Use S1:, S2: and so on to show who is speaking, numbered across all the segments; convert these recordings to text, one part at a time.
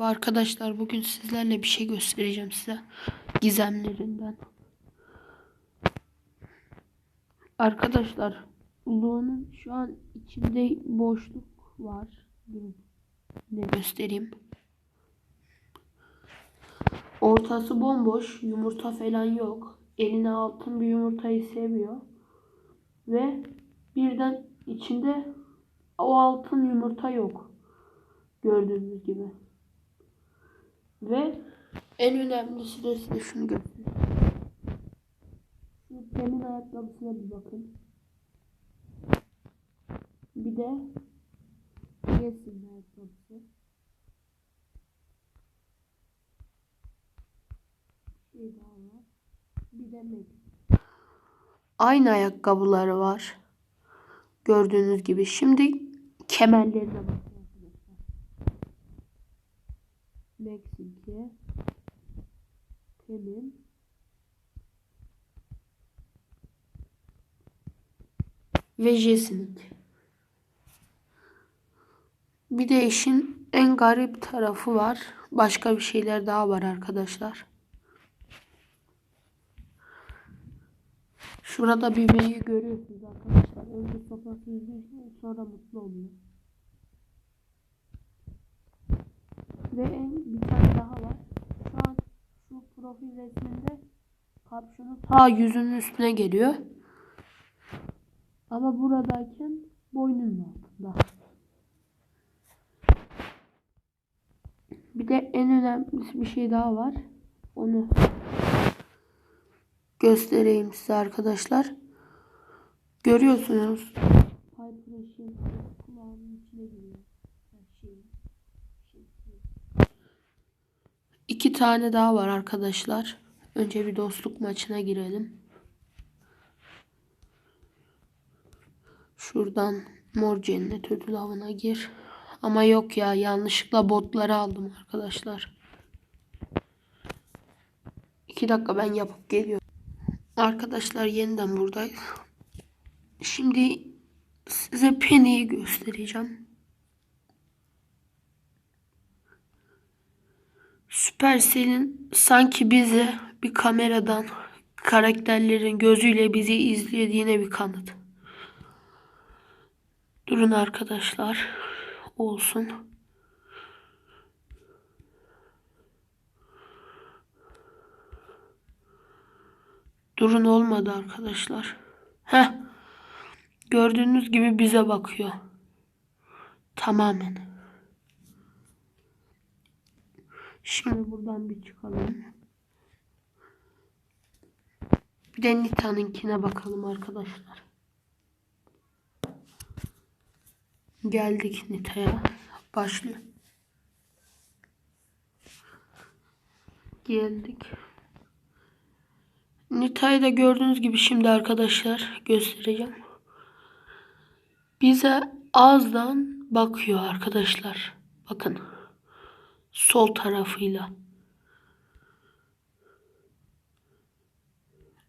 S1: Arkadaşlar bugün sizlerle bir şey göstereceğim size. Gizemlerinden. Arkadaşlar Lu'nun şu an içinde boşluk var. Ne göstereyim. Ortası bomboş. Yumurta falan yok. Eline altın bir yumurtayı seviyor. Ve birden içinde o altın yumurta yok. Gördüğünüz gibi. Ve en önemlisi de size şunu göstereyim. Şu ayakkabısına bir bakın. Bir de Yesin ayakkabısı. Bir şey daha var. Bir de Mac. Aynı ayakkabıları var. Gördüğünüz gibi. Şimdi kemerlerine bakın arkadaşlar. Meksike, Temin, ve Jesnik. Bir de işin en garip tarafı var. Başka bir şeyler daha var arkadaşlar. Şurada bebeği görüyorsunuz arkadaşlar. Önce üzüyor sonra mutlu oluyor. Ve en bir tane daha var. Şu an şu profil resminde kapşonu ta yüzünün üstüne geliyor. Ama buradayken boynunun altında. Bir de en önemlisi bir şey daha var. Onu göstereyim size arkadaşlar. Görüyorsunuz. Piper kulağının içine giriyor. Her şey. İki tane daha var arkadaşlar. Önce bir dostluk maçına girelim. Şuradan mor cennet ödül avına gir. Ama yok ya yanlışlıkla botları aldım arkadaşlar. İki dakika ben yapıp geliyorum. Arkadaşlar yeniden buradayız. Şimdi size Penny'yi göstereceğim. Supercell'in sanki bizi bir kameradan karakterlerin gözüyle bizi izlediğine bir kanıt. Durun arkadaşlar. Olsun. Durun olmadı arkadaşlar. Heh. Gördüğünüz gibi bize bakıyor. Tamamen. Şimdi buradan bir çıkalım. Bir de Nita'nınkine bakalım arkadaşlar. Geldik Nita'ya. Başlıyor. Geldik. Nita'yı da gördüğünüz gibi şimdi arkadaşlar göstereceğim. Bize ağızdan bakıyor arkadaşlar. Bakın. Sol tarafıyla.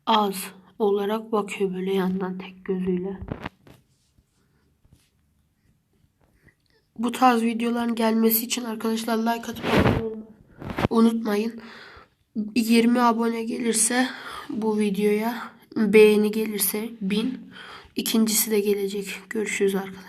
S1: Az olarak bakıyor böyle yandan tek gözüyle. Bu tarz videoların gelmesi için arkadaşlar like atıp unutmayın. 20 abone gelirse bu videoya beğeni gelirse 1000 ikincisi de gelecek. Görüşürüz arkadaşlar.